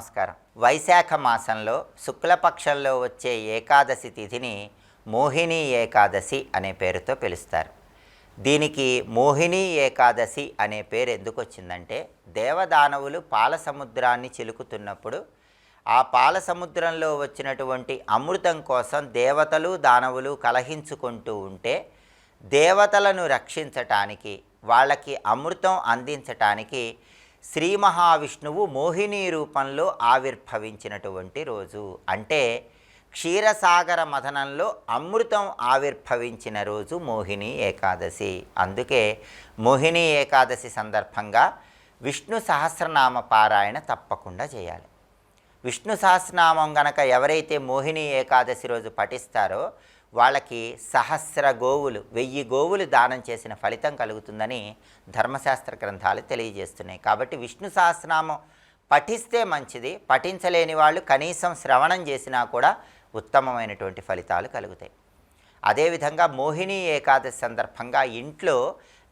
నమస్కారం. వైశాఖ మాసంలో శుక్లపక్షంలో వచ్చే ఏకాదశి తిథిని మోహిని ఏకాదశి అనే పేరుతో పిలుస్తారు. దీనికి మోహిని ఏకాదశి అనే పేరు ఎందుకు వచ్చిందంటే దేవదానవులు పాల సముద్రాన్ని చిలుకుతున్నప్పుడు ఆ పాల సముద్రంలో వచ్చినటువంటి అమృతం కోసం దేవతలు దానవులు కలహించుకుంటూ ఉంటే దేవతలను రక్షించటానికి వాళ్ళకి అమృతం అందించటానికి శ్రీ మహావిష్ణువు మోహిని రూపంలో ఆవిర్భవించినటువంటి రోజు. అంటే క్షీరసాగర మథనంలో అమృతం ఆవిర్భవించిన రోజు మోహిని ఏకాదశి. అందుకే మోహిని ఏకాదశి సందర్భంగా విష్ణు సహస్రనామ పారాయణ తప్పకుండా చేయాలి. విష్ణు సహస్రనామం గనక ఎవరైతే మోహిని ఏకాదశి రోజు పఠిస్తారో వాళ్ళకి సహస్ర గోవులు వెయ్యి గోవులు దానం చేసిన ఫలితం కలుగుతుందని ధర్మశాస్త్ర గ్రంథాలు తెలియజేస్తున్నాయి. కాబట్టి విష్ణు సహస్రనామం పఠిస్తే మంచిది పఠించలేని వాళ్ళు కనీసం శ్రవణం చేసినా కూడా ఉత్తమమైనటువంటి ఫలితాలు కలుగుతాయి. అదేవిధంగా మోహిని ఏకాదశి సందర్భంగా ఇంట్లో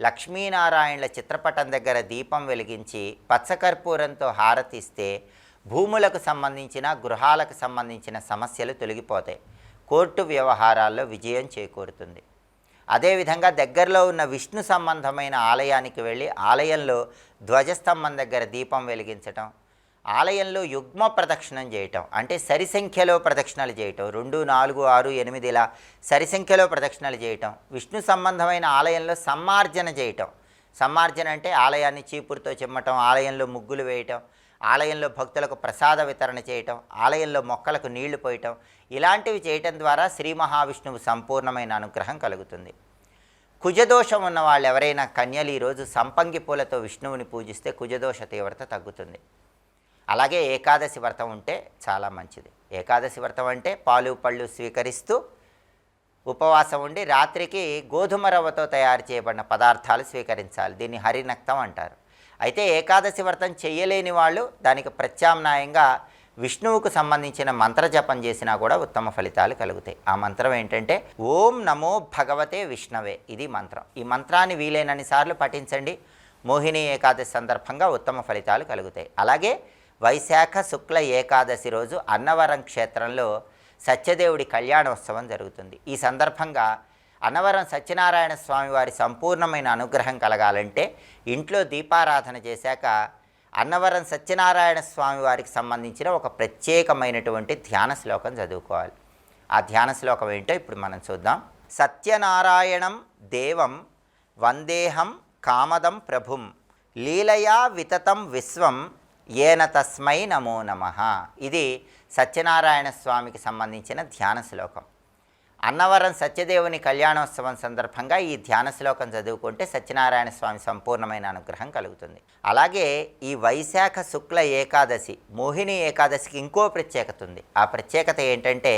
లక్ష్మీనారాయణల చిత్రపటం దగ్గర దీపం వెలిగించి పచ్చకర్పూరంతో హారతిస్తే భూములకు సంబంధించిన గృహాలకు సంబంధించిన సమస్యలు తొలగిపోతాయి. కోర్టు వ్యవహారాల్లో విజయం చేకూరుతుంది. అదేవిధంగా దగ్గరలో ఉన్న విష్ణు సంబంధమైన ఆలయానికి వెళ్ళి ఆలయంలో ధ్వజస్తంభం దగ్గర దీపం వెలిగించటం ఆలయంలో యుగ్మ ప్రదక్షిణం చేయటం అంటే సరి సంఖ్యలో ప్రదక్షిణలు చేయటం రెండు నాలుగు ఆరు ఎనిమిది ఇలా సరి సంఖ్యలో ప్రదక్షిణలు చేయటం విష్ణు సంబంధమైన ఆలయంలో సమ్మార్జన చేయటం. సమ్మార్జన అంటే ఆలయాన్ని చీపురుతో చిమ్మటం ఆలయంలో ముగ్గులు వేయటం ఆలయంలో భక్తులకు ప్రసాద వితరణ చేయటం ఆలయంలో మొక్కలకు నీళ్ళు పోయటం ఇలాంటివి చేయటం ద్వారా శ్రీ మహావిష్ణువు సంపూర్ణమైన అనుగ్రహం కలుగుతుంది. కుజదోషం ఉన్న వాళ్ళు ఎవరైనా కన్యలు ఈరోజు సంపంగి పూలతో విష్ణువుని పూజిస్తే కుజదోష తీవ్రత తగ్గుతుంది. అలాగే ఏకాదశి వ్రతం ఉంటే చాలా మంచిది. ఏకాదశి వ్రతం అంటే పాలు పళ్ళు స్వీకరిస్తూ ఉపవాసం ఉండి రాత్రికి గోధుమ రవ్వతో తయారు చేయబడిన పదార్థాలు స్వీకరించాలి. దీన్ని హరినక్తం అంటారు. అయితే ఏకాదశి వ్రతం చేయలేని వాళ్ళు దానికి ప్రత్యామ్నాయంగా విష్ణువుకు సంబంధించిన మంత్ర జపం చేసినా కూడా ఉత్తమ ఫలితాలు కలుగుతాయి. ఆ మంత్రం ఏంటంటే ఓం నమో భగవతే విష్ణవే ఇది మంత్రం. ఈ మంత్రాన్ని వీలైనన్ని సార్లు పఠించండి. మోహిని ఏకాదశి సందర్భంగా ఉత్తమ ఫలితాలు కలుగుతాయి. అలాగే వైశాఖ శుక్ల ఏకాదశి రోజు అన్నవరం క్షేత్రంలో సత్యదేవుడి కళ్యాణోత్సవం జరుగుతుంది. ఈ సందర్భంగా అన్నవరం సత్యనారాయణ స్వామి వారి సంపూర్ణమైన అనుగ్రహం కలగాలంటే ఇంట్లో దీపారాధన చేశాక అన్నవరం సత్యనారాయణ స్వామి వారికి సంబంధించిన ఒక ప్రత్యేకమైనటువంటి ధ్యాన శ్లోకం చదువుకోవాలి. ఆ ధ్యాన శ్లోకం ఏంటో ఇప్పుడు మనం చూద్దాం. సత్యనారాయణం దేవం వందేహం కామదం ప్రభుం లీలయా వితతం విశ్వం ఏన తస్మై నమో నమ. ఇది సత్యనారాయణ స్వామికి సంబంధించిన ధ్యాన శ్లోకం. అన్నవరం సత్యదేవుని కళ్యాణోత్సవం సందర్భంగా ఈ ధ్యాన శ్లోకం చదువుకుంటే సత్యనారాయణ స్వామి సంపూర్ణమైన అనుగ్రహం కలుగుతుంది. అలాగే ఈ వైశాఖ శుక్ల ఏకాదశి మోహిని ఏకాదశికి ఇంకో ప్రత్యేకత ఉంది. ఆ ప్రత్యేకత ఏంటంటే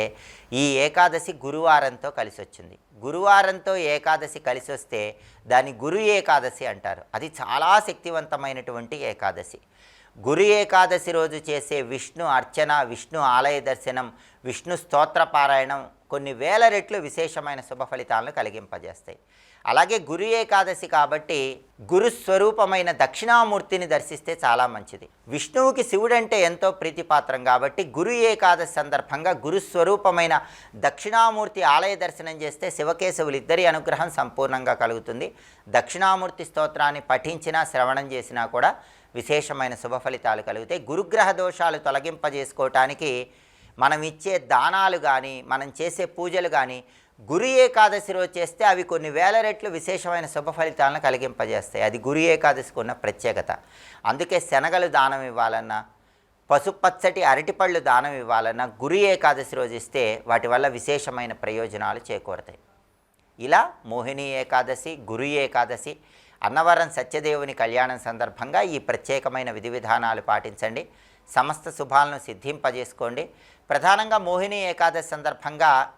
ఈ ఏకాదశి గురువారంతో కలిసి వచ్చింది గురువారంతో ఏకాదశి కలిసి వస్తే దాన్ని గురు ఏకాదశి అంటారు. అది చాలా శక్తివంతమైనటువంటి ఏకాదశి. గురు ఏకాదశి రోజు చేసే విష్ణు అర్చన విష్ణు ఆలయ దర్శనం విష్ణు స్తోత్ర పారాయణం కొన్ని వేల రెట్లు విశేషమైన శుభ ఫలితాలను కలిగింపజేస్తాయి. అలాగే గురు ఏకాదశి కాబట్టి గురు స్వరూపమైన దక్షిణామూర్తిని దర్శిస్తే చాలా మంచిది. విష్ణువుకి శివుడంటే ఎంతో ప్రీతిపాత్రం కాబట్టి గురు ఏకాదశి సందర్భంగా గురు స్వరూపమైన దక్షిణామూర్తి ఆలయ దర్శనం చేస్తే శివకేశవులు ఇద్దరి అనుగ్రహం సంపూర్ణంగా కలుగుతుంది. దక్షిణామూర్తి స్తోత్రాన్ని పఠించినా శ్రవణం చేసినా కూడా విశేషమైన శుభ ఫలితాలు కలుగుతాయి గురుగ్రహ దోషాలు తొలగింపజేసుకోవటానికి మనం ఇచ్చే దానాలు కానీ మనం చేసే పూజలు కానీ గురు ఏకాదశి రోజు చేస్తే అవి కొన్ని వేల రెట్లు విశేషమైన శుభ ఫలితాలను కలిగింపజేస్తాయి. అది గురు ఏకాదశికి ఉన్న ప్రత్యేకత. అందుకే శనగలు దానం ఇవ్వాలన్నా పసుపచ్చటి అరటిపళ్ళు దానం ఇవ్వాలన్నా గురు ఏకాదశి రోజు ఇస్తే వాటి వల్ల విశేషమైన ప్రయోజనాలు చేకూరతాయి. ఇలా మోహిని ఏకాదశి గురు ఏకాదశి అన్నవరం సత్యదేవుని కళ్యాణం సందర్భంగా ఈ ప్రత్యేకమైన విధి విధానాలు పాటించండి. సమస్త శుభాలను సిద్ధింపజేసుకోండి. ప్రధానంగా మోహిని ఏకాదశి సందర్భంగా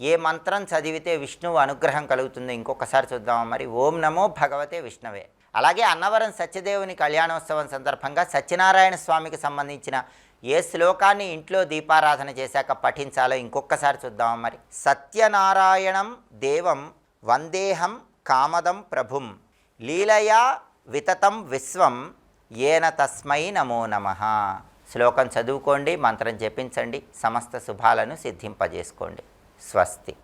ఏ మంత్రం చదివితే విష్ణువు అనుగ్రహం కలుగుతుందో? ఇంకొకసారి చూద్దామా మరి. ఓం నమో భగవతే విష్ణువే. అలాగే అన్నవరం సత్యదేవుని కళ్యాణోత్సవం సందర్భంగా సత్యనారాయణ స్వామికి సంబంధించిన ఏ శ్లోకాన్ని ఇంట్లో దీపారాధన చేశాక పఠించాలో ఇంకొకసారి చూద్దామా మరి. సత్యనారాయణం దేవం వందేహం కామదం ప్రభుం. లీలయా వితతం విశ్వం ఏన తస్మై నమో నమ. శ్లోకం చదువుకోండి మంత్రం జపించండి సమస్త శుభాలను సిద్ధింపజేసుకోండి. స్వస్తి.